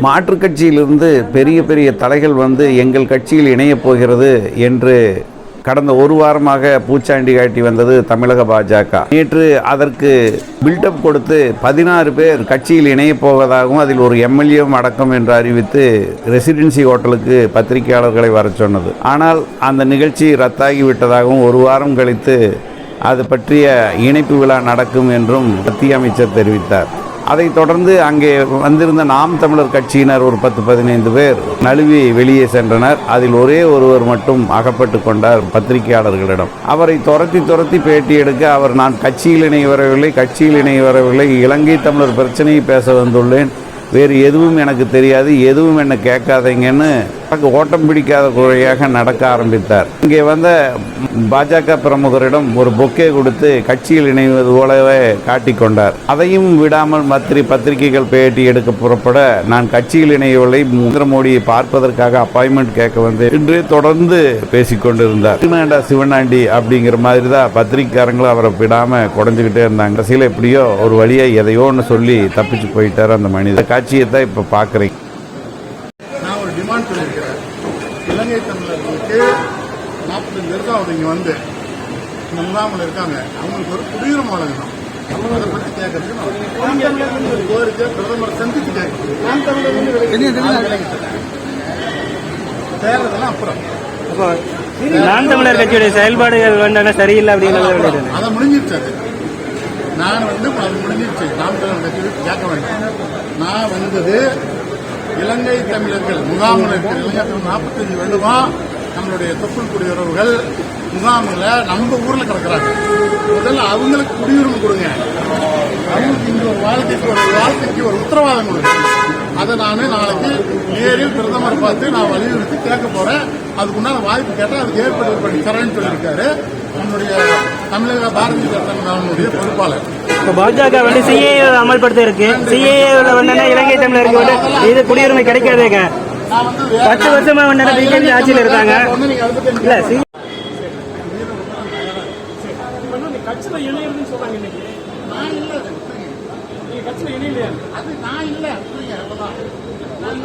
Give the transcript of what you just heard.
மாற்றுக் கட்சியிலிருந்து பெரிய பெரிய தலைகள் வந்து எங்கள் கட்சியில் இணையப் போகிறது என்று கடந்த ஒரு வாரமாக பூச்சாண்டி காட்டி வந்தது தமிழக பாஜக. நேற்று அதற்கு பில்டப் கொடுத்து பதினாறு பேர் கட்சியில் இணையப் போவதாகவும் அதில் ஒரு எம்எல்ஏவும் அடக்கம் என்று அறிவித்து ரெசிடென்சி ஹோட்டலுக்கு பத்திரிகையாளர்களை வரச் சொன்னது. ஆனால் அந்த நிகழ்ச்சி ரத்தாகி விட்டதாகவும் ஒரு வாரம் கழித்து அது பற்றிய இணைப்பு விழா நடக்கும் என்றும் மத்திய அமைச்சர் தெரிவித்தார். அதைத் தொடர்ந்து அங்கே வந்திருந்த நாம் தமிழர் கட்சியினர் ஒரு பத்து பதினைந்து பேர் நழுவி வெளியே சென்றனர். அதில் ஒரே ஒருவர் மட்டும் அகப்பட்டு கொண்டார் பத்திரிகையாளர்களிடம். அவரை துரத்தி துரத்தி பேட்டி எடுக்க அவர் நான் கட்சியில் இணைய வரவில்லை கட்சியில் இணைய வரவில்லை இலங்கை தமிழர் பிரச்சனையை பேச வந்துள்ளேன். வேறு எதுவும் எனக்கு தெரியாது எதுவும் என்னை கேட்காதீங்கன்னு ஓட்டம் பிடிக்காத குறையாக நடக்க ஆரம்பித்தார். இங்கே வந்த பாஜக பிரமுகரிடம் ஒரு பொக்கே கொடுத்து கட்சியில் இணைவது போலவே காட்டிக்கொண்டார் அதையும் விடாமல் மத்திரி பத்திரிகைகள் பேட்டி எடுக்க புறப்பட நான் கட்சியில் இணையவில்லை நரேந்திர மோடியை பார்ப்பதற்காக அப்பாயின்மெண்ட் கேட்க வந்து என்று தொடர்ந்து பேசிக்கொண்டிருந்தார் சிவனாண்டா சிவனாண்டி அப்படிங்கிற மாதிரி தான் பத்திரிக்கைக்காரங்களும் அவரை விடாம குறைஞ்சிக்கிட்டே இருந்தாங்க. கடைசியில் எப்படியோ ஒரு வழியை எதையோ ஒன்று சொல்லி தப்பிச்சு போயிட்டார் அந்த மனிதர். காட்சியை தான் இப்போ பார்க்குறேன் டிமாண்ட் பண்ணியிருக்கிறேன் இலங்கை தமிழர்களுக்கு நாற்பத்தஞ்சு வருஷம் அவங்க இங்கே வந்து முகாமில் இருக்காங்க. அவங்களுக்கு ஒரு குடியுரிமை வழங்கணும். அதை பற்றி கேட்கறதுக்கு நான் கோரிக்கை பிரதமர் சந்தித்து கேட்கிறேன். தேர்தலாம் அப்புறம். அப்போ நான் தமிழர் கட்சியுடைய செயல்பாடுகள் வந்து சரியில்லை அப்படிங்கிறது அதை முடிஞ்சிருச்சு அது நான் வந்து அது முடிஞ்சிருச்சு. நாம் தமிழர் கட்சி கேட்க வேண்டாம். நான் வந்தது இலங்கை தமிழர்கள் முகாமில் இருக்கிற இலங்கை நாற்பத்தஞ்சு வருடமா நம்மளுடைய தொப்புள் குடியுறவுகள் முகாமில் நம்ம ஊரில் கிடக்கிறாங்க. முதல்ல அவங்களுக்கு குடியுரிமை கொடுங்க. அவங்களுக்கு இந்த ஒரு வாழ்க்கைக்கு ஒரு வாழ்க்கைக்கு ஒரு உத்தரவாதம் கொடுங்க. அதை நான் நாளைக்கு நேரில் பிரதமர் பார்த்து நான் வலியுறுத்தி கேட்க போறேன். அதுக்குண்டான வாய்ப்பு கேட்டால் அதுக்கு ஏற்பாடு பண்ணி தரேன்னு சொல்லியிருக்காரு. நம்முடைய தமிழக பாரதிய ஜனதா கட்சியினுடைய பொறுப்பாளர். இப்போ பாஜக வந்து சிஏ அமல்படுத்த இருக்கு சிஏ வந்து இலங்கை தமிழருக்கு வந்து இது குடியுரிமை கிடைக்காதுங்க நான் வந்து வேற- பத்து வருஷமா வந்து பிஜேபி ஆட்சியில் இருக்காங்க. இல்ல சி கட்சியில இணையறதுன்னு சொல்றாங்க இன்னைக்கு நான் இல்ல நீங்க கட்சியில இணையலையா அது நான் இல்ல நான்